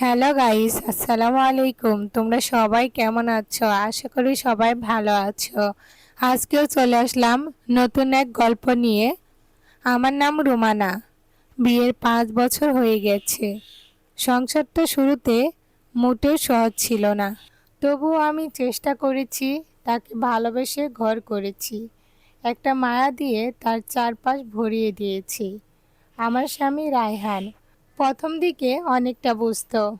Hello guys আসসালামু আলাইকুম তোমরা সবাই কেমন আছো? আশা করি সবাই ভালো আছো। আজকেও চলে আসলাম নতুন এক গল্প নিয়ে। আমার নাম রুমানা। বিয়ের পাঁচ বছর হয়ে গেছে। সংসারটা শুরুতে মোটেও সহজ ছিল না। তবুও আমি চেষ্টা করেছি, তাকে ভালোবেসে ঘর করেছি। একটা মায়া দিয়ে তার চারপাশ ভরিয়ে দিয়েছি। আমার স্বামী রায়হান। প্রথম দিকে অনেকটা বুঝতো।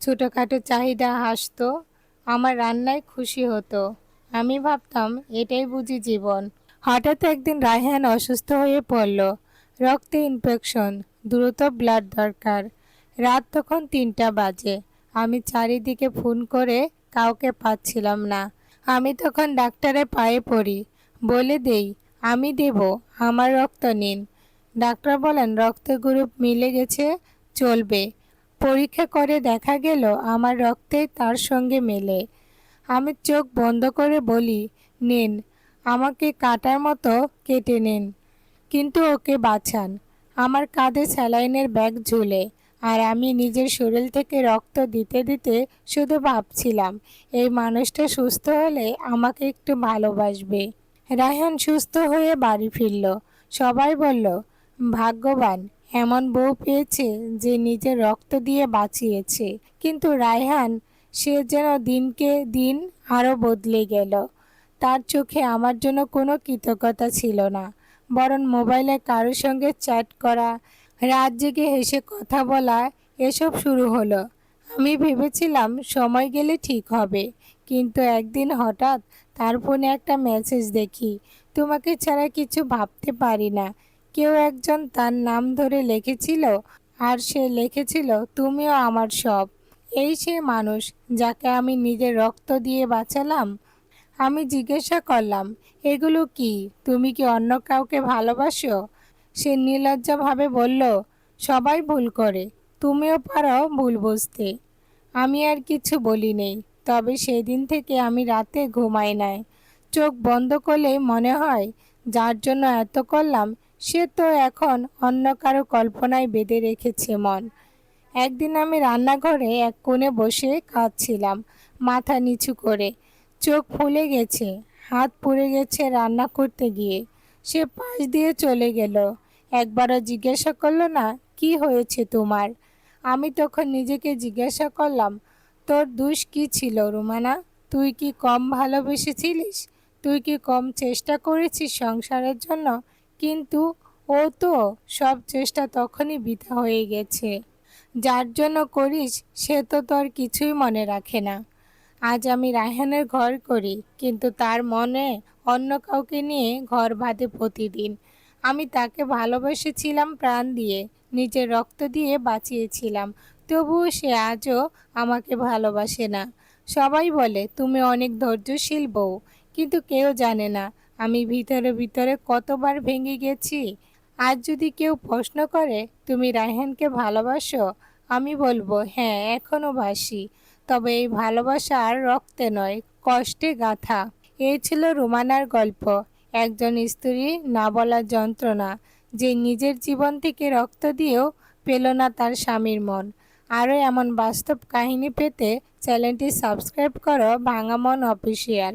ছোটোখাটো চাহিদা হাসতো, আমার রান্নায় খুশি হতো। আমি ভাবতাম, এটাই বুঝি জীবন। হঠাৎ একদিন রায়হান অসুস্থ হয়ে পড়ল। রক্তে ইনফেকশন দ্রুত ব্লাড দরকার। রাত তখন তিনটা বাজে। আমি চারিদিকে ফোন করে কাউকে পাচ্ছিলাম না। আমি তখন ডাক্তারের পায়ে পড়ি। বলে দেই, আমি দেব, আমার রক্ত নিন। ডাক্তার বলেন, রক্ত গ্রুপ মিলে গেছে চলবে। পরীক্ষা করে দেখা গেল আমার রক্তে তার সঙ্গে মেলে। আমি চোখ বন্ধ করে বলি, নিন, আমাকে কাটার মতো কেটে নিন। কিন্তু ওকে বাঁচান। আমার কাঁধে স্যালাইনের ব্যাগ ঝুলে আর আমি নিজের শরীর থেকে রক্ত দিতে দিতে শুধু ভাবছিলাম, এই মানুষটা সুস্থ হলে আমাকে একটু ভালোবাসবে। রায়হান সুস্থ হয়ে বাড়ি ফিরল। সবাই বলল, ভাগ্যবান এমন বউ পেয়েছে যে নিজের রক্ত দিয়ে বাঁচিয়েছে। কিন্তু রায়হান, সে যেন দিনকে দিন আরও বদলে গেল। তার চোখে আমার জন্য কোনো কৃতজ্ঞতা ছিল না। বরং মোবাইলে কারোর সঙ্গে চ্যাট করা, রাত জেগে হেসে কথা বলা, এসব শুরু হলো। আমি ভেবেছিলাম সময় গেলে ঠিক হবে। কিন্তু একদিন হঠাৎ তার ফোনে একটা মেসেজ দেখি। তোমাকে ছাড়া কিছু ভাবতে পারি না। কেউ একজন তার নাম ধরে লিখেছিল আর সে লিখেছিল, তুমিও আমার সব। এই সে মানুষ যাকে আমি নিজের রক্ত দিয়ে বাঁচালাম। আমি জিজ্ঞাসা করলাম, এগুলো কি? তুমি কি অন্য কাউকে ভালোবাসো? সে নির্লজ্জভাবে বলল, সবাই ভুল করে। তুমিও পারো ভুল বুঝতে। আমি আর কিছু বলি নেই। তবে সেদিন থেকে আমি রাতে ঘুমাই নাই। চোখ বন্ধ করলেই মনে হয়, যার জন্য এত করলাম সে তো এখন অন্য কারও কল্পনায় বেঁধে রেখেছে মন। একদিন আমি রান্নাঘরে এক কোণে বসে খাচ্ছিলাম মাথা নিচু করে। চোখ ফুলে গেছে, হাত পুড়ে গেছে রান্না করতে গিয়ে। সে পাশ দিয়ে চলে গেল। একবারও জিজ্ঞাসা করল, না, কি হয়েছে তোমার? আমি তখন নিজেকে জিজ্ঞাসা করলাম, তোর দোষ কি ছিল রুমানা? তুই কি কম ভালোবেসেছিলিস? তুই কি কম চেষ্টা করেছিস সংসারের জন্য? কিন্তু ও তো সব চেষ্টা তখনই বৃথা হয়ে গেছে। যার জন্য করিস, সে তো তোর কিছুই মনে রাখে না। আজ আমি রায়হানের ঘর করি, কিন্তু তার মনে অন্য কাউকে নিয়ে ঘর বাঁধে প্রতিদিন। আমি তাকে ভালোবেসেছিলাম প্রাণ দিয়ে, নিজের রক্ত দিয়ে বাঁচিয়েছিলাম। তবুও সে আজও আমাকে ভালোবাসে না। সবাই বলে, তুমি অনেক ধৈর্যশীল বউ। কিন্তু কেউ জানে না আমি ভিতরে ভিতরে কতবার ভেঙে গেছি? আজ যদি কেউ প্রশ্ন করে, তুমি রায়হানকে ভালোবাসো? আমি বলব হ্যাঁ এখনও বাসি। তবে এই ভালোবাসা আর রক্তে নয়, কষ্টে গাথা। এই ছিল রুমানার গল্প। একজন স্ত্রী না বলার যন্ত্রণা, যে নিজের জীবন থেকে রক্ত দিয়েও পেল না তার স্বামীর মন। আরও এমন বাস্তব কাহিনী পেতে চ্যানেলটি সাবস্ক্রাইব করো ভাঙামন অফিসিয়াল।